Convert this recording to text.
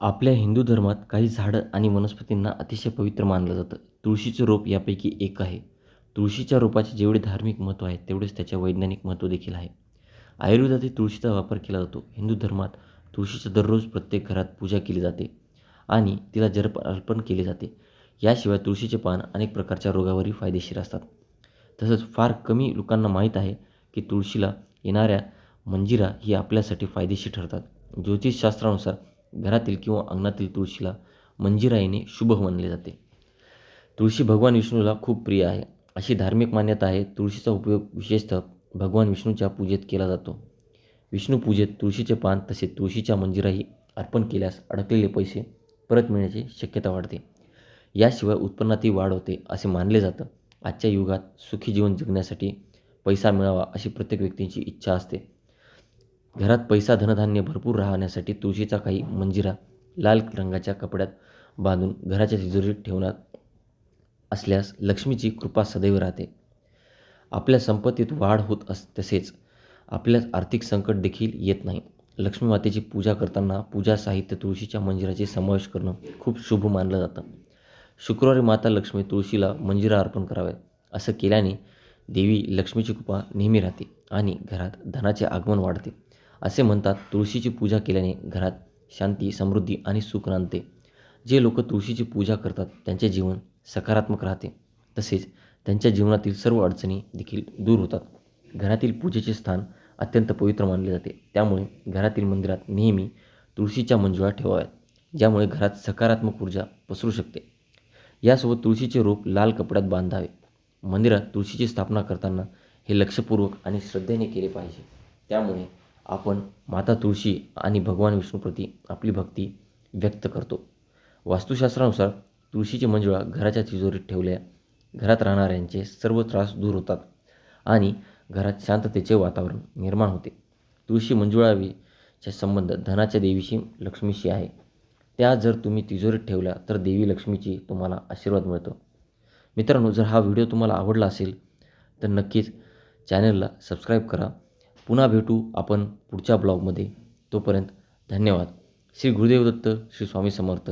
आपल्या हिंदू धर्मात काही झाडं आणि वनस्पतींना अतिशय पवित्र मानलं जातं. तुळशीचं रोप यापैकी एक आहे. तुळशीच्या रोपाचे जेवढे धार्मिक महत्त्व आहे तेवढेच त्याचे वैज्ञानिक महत्त्व देखील आहे. आयुर्वेदातही तुळशीचा वापर केला जातो. हिंदू धर्मात तुळशीचं दररोज प्रत्येक घरात पूजा केली जाते आणि तिला जर्प अर्पण केले जाते. याशिवाय तुळशीचे पान अनेक प्रकारच्या रोगावरही फायदेशीर असतात. तसंच फार कमी लोकांना माहीत आहे की तुळशीला येणाऱ्या मंजिरा ही आपल्यासाठी फायदेशीर ठरतात. ज्योतिषशास्त्रानुसार घरातील किंवा अंगणातील तुळशीला मंजिरा येणे शुभ मानले जाते. तुळशी भगवान विष्णूला खूप प्रिय आहे. अशी धार्मिक मान्यता आहे तुळशीचा उपयोग विशेषतः भगवान विष्णूच्या पूजेत केला जातो. विष्णू पूजेत तुळशीचे पान तसेच तुळशीच्या मंजिराही अर्पण केल्यास अडकलेले पैसे परत मिळण्याची शक्यता वाढते. याशिवाय उत्पन्नातही वाढ होते असे मानले जातं. आजच्या युगात सुखी जीवन जगण्यासाठी पैसा मिळावा अशी प्रत्येक व्यक्तींची इच्छा असते. घरात पैसा धनधान्य भरपूर राहण्यासाठी तुळशीचा काही मंजिरा लाल रंगाच्या कपड्यात बांधून घराच्या तिजोरीत ठेवण्यात असल्यास लक्ष्मीची कृपा सदैव राहते. आपल्या संपत्तीत वाढ होत अस तसेच आपल्या आर्थिक संकट देखील येत नाही. लक्ष्मी मातेची पूजा करताना पूजा साहित्य तुळशीच्या मंजिराचे समावेश करणं खूप शुभ मानलं जातं. शुक्रवारी माता लक्ष्मी तुळशीला मंजिरा अर्पण करावे असं केल्याने देवी लक्ष्मीची कृपा नेहमी राहते आणि घरात धनाचे आगमन वाढते. असे म्हणतात तुळशीची पूजा केल्याने घरात शांती समृद्धी आणि सुख राहते जे लोक तुळशीची पूजा करतात त्यांचे जीवन सकारात्मक राहते. तसेच त्यांच्या जीवनातील सर्व अडचणी देखील दूर होतात. घरातील पूजेचे स्थान अत्यंत पवित्र मानले जाते. त्यामुळे घरातील मंदिरात नेहमी तुळशीच्या मंजुळा ठेवाव्यात ज्यामुळे घरात सकारात्मक ऊर्जा पसरू शकते. यासोबत तुळशीचे रोप लाल कपड्यात बांधावे. मंदिरात तुळशीची स्थापना करताना हे लक्षपूर्वक आणि श्रद्धेने केले पाहिजे. त्यामुळे आपण माता तुळशी आणि भगवान विष्णूप्रती आपली भक्ती व्यक्त करतो. वास्तुशास्त्रानुसार तुळशीची मंजुळा घराच्या तिजोरीत ठेवल्या घरात राहणाऱ्यांचे सर्व त्रास दूर होतात आणि घरात शांततेचे वातावरण निर्माण होते. तुळशी मंजुळावीचा संबंध धनाच्या देवीशी लक्ष्मीशी आहे. त्या जर तुम्ही तिजोरीत ठेवल्या तर देवी लक्ष्मीची तुम्हाला आशीर्वाद मिळतो. मित्रांनो जर हा व्हिडिओ तुम्हाला आवडला असेल तर नक्कीच चॅनलला सबस्क्राईब करा. पुन्हा भेटू आपण पुढच्या ब्लॉगमध्ये. तोपर्यंत धन्यवाद. श्री गुरुदेव दत्त श्री स्वामी समर्थ.